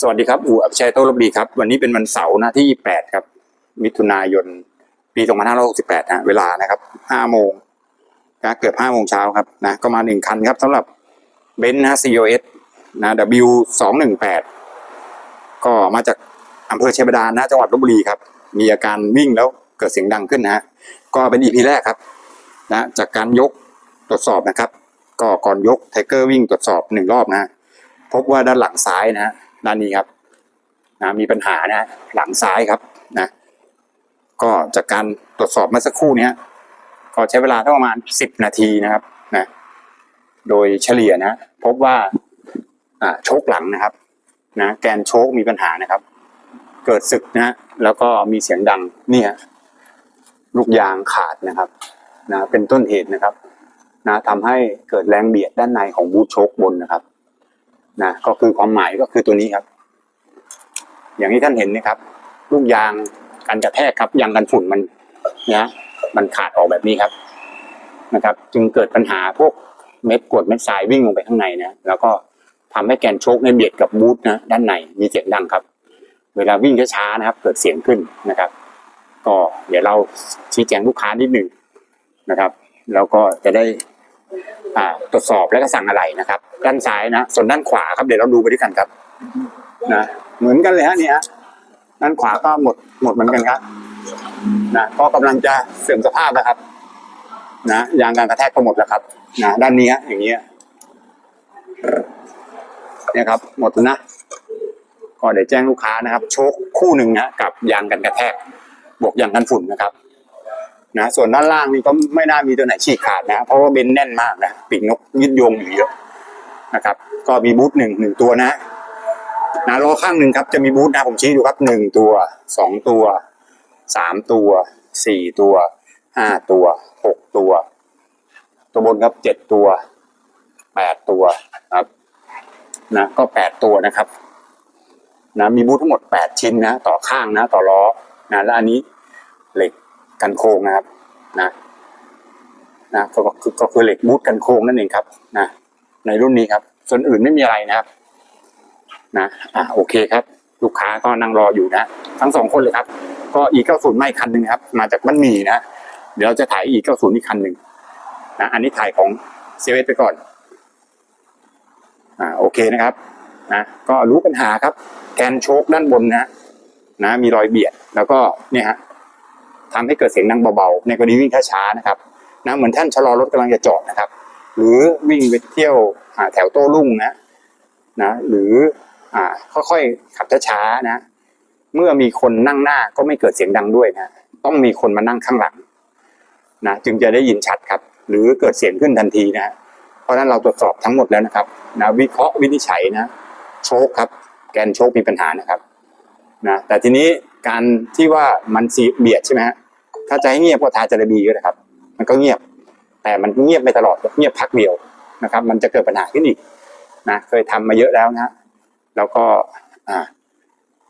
สวัสดีครับอู่อับชัยโตลบดีครับ วันนี้เป็นวันเสาร์นะที่ 8 ครับ มิถุนายน ปี 2568นะเวลานะครับ5โมงนะเกือบ5โมงเช้าครับนะก็มาหนึ่งคันครับสำหรับเบนซ์นะ COS นะ W 218 ก็มาจากอำเภอเชียงบาดาลนะจังหวัดลบบุรีครับ มีอาการวิ่งแล้วเกิดเสียงดังขึ้นนะฮะก็เป็น EP แรกครับนะจากการยกตรวจสอบนะครับ ก็ก่อนยกไทเกอร์วิ่งตรวจสอบหนึ่งรอบนะฮะพบว่าด้านหลังซ้ายนะฮะ ด้านนี้ครับนะมีปัญหานะฮะหลังซ้ายครับนะ ก็จากการตรวจสอบเมื่อสักครู่นี้ก็ใช้เวลาประมาณสิบนาทีนะครับนะ โดยเฉลี่ยนะ พบว่าโชคหลังนะครับนะแกนโชคมีปัญหานะครับ เกิดสึกนะฮะแล้วก็มีเสียงดังนี่ฮะลูกยางขาดนะครับนะเป็นต้นเหตุนะครับนะทำให้เกิดแรงเบียดด้านในของบูทโชคบนนะครับ นะก็คือความหมายก็คือตัวนี้ครับ อย่างที่ท่านเห็นนะครับ ลูกยางการกระแทกครับยางกันฝุ่นมันนะมันขาดออกแบบนี้ครับนะครับ จึงเกิดปัญหาพวกเม็ดกรวดเม็ดทรายวิ่งลงไปข้างในนะแล้วก็ทำให้แกนโชคในเบียดกับบูทนะด้านในมีเสียงดังครับ เวลาวิ่งช้าๆนะครับ เกิดเสียงขึ้นนะครับ ก็เดี๋ยวเราชี้แจงลูกค้านิดหนึ่งนะครับ แล้วก็จะได้ ตรวจสอบแล้วก็สั่งอะไรนะครับด้านซ้ายนะ ส่วนด้านขวาครับเดี๋ยวเราดูไปด้วยกันครับนะเหมือนกันเลยฮะเนี่ยฮะด้านขวาก็หมดหมดเหมือนกันครับนะก็กำลังจะเสื่อมสภาพนะครับ นะยางการกระแทกก็หมดแล้วครับนะด้านนี้อย่างเงี้ยเนี่ยครับ หมดแล้วนะก็เดี๋ยวแจ้งลูกค้านะครับ โชคคู่หนึ่งนะกับยางกันกระแทกบวกยางกันฝุ่นนะครับ นะส่วนด้านล่างนี่ก็ไม่น่ามีตัวไหนฉีกขาดนะ เพราะว่าเบนแน่นมากนะปีกนกยืดโยงอยู่เยอะนะครับ ก็มีบูทหนึ่งหนึ่งตัวนะนะล้อข้างหนึ่งครับจะมีบูทนะผมชี้ดูครับหนึ่งตัวสองตัวสามตัวสี่ตัวห้าตัวหกตัว ตัวบนครับเจ็ดตัวแปดตัวครับนะก็แปดตัวนะครับนะมีบูททั้งหมดแปดชิ้นนะ ต่อข้างนะ ต่อล้อนะและอันนี้เหล็ก กันโค้งนะครับนะนะก็ก็คือก็คือเหล็กบูทกันโค้งนั่นเองครับนะในรุ่นนี้ครับ ส่วนอื่นไม่มีอะไรนะครับ นะอะโอเคครับ ลูกค้าก็นั่งรออยู่นะทั้งสองคนเลยครับ ก็อีเก้าศูนย์ไม่คันหนึ่งครับ มาจากบ้านหมีนะเดี๋ยวเราจะถ่ายอีเก้าศูนย์อีกคันหนึ่งนะอันนี้ถ่ายของเซเว่นไปก่อนอ่าโอเคนะครับนะก็รู้ปัญหาครับ แกนโชคด้านบนนะนะ มีรอยเบียดแล้วก็เนี่ยฮะ ทำให้เกิดเสียงดังเบาๆ ในกรณีวิ่งช้าๆนะครับนะเหมือนท่านชะลอรถกำลังจะจอดนะครับ หรือวิ่งไปเที่ยวแถวโต้รุ่งนะนะหรืออค่อยๆขับช้าๆนะ เมื่อมีคนนั่งหน้าก็ไม่เกิดเสียงดังด้วยนะต้องมีคนมานั่งข้างหลังนะจึงจะได้ยินชัดครับ หรือเกิดเสียงขึ้นทันทีนะเพราะฉะนั้นเราตรวจสอบทั้งหมดแล้วนะครับนะวิเคราะห์วินิจฉัยนะโชคครับ แกนโชคมีปัญหานะครับนะแต่ทีนี้ การที่ว่ามันสีเบียดใช่ไหมฮะถ้าจะให้เงียบก็ทาจาระบีก็ได้ครับ มันก็เงียบ แต่มันเงียบไม่ตลอดเงียบพักเดียวนะครับ มันจะเกิดปัญหาขึ้นอีกนะเคยทำมาเยอะแล้วนะแล้วก็อ่า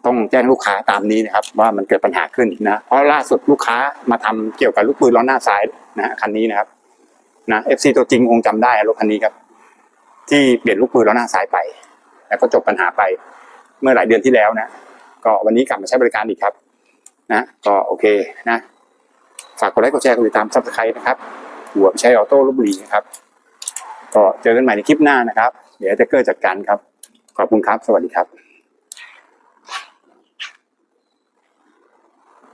ต้องแจ้งลูกค้าตามนี้นะครับ ว่ามันเกิดปัญหาขึ้นนะ เพราะล่าสุดลูกค้ามาทำเกี่ยวกับลูกปืนล้อหน้าซ้ายนะฮะคันนี้นะครับนะเอฟซีตัวจริงคงจำได้รถคันนี้ครับ ที่เปลี่ยนลูกปืนล้อหน้าซ้ายไป แล้วก็จบปัญหาไปเมื่อหลายเดือนที่แล้วนะ ก็วันนี้กลับมาใช้บริการอีกครับ นะก็โอเคนะฝากกดไลค์กดแชร์กดติดตามซับสไครต์นะครับหัวใช้ออโต้ลบบุรีนะครับ ก็เจอกันใหม่ในคลิปหน้านะครับ เดี๋ยวจะเกิดจัดการครับ ขอบคุณครับ สวัสดีครับ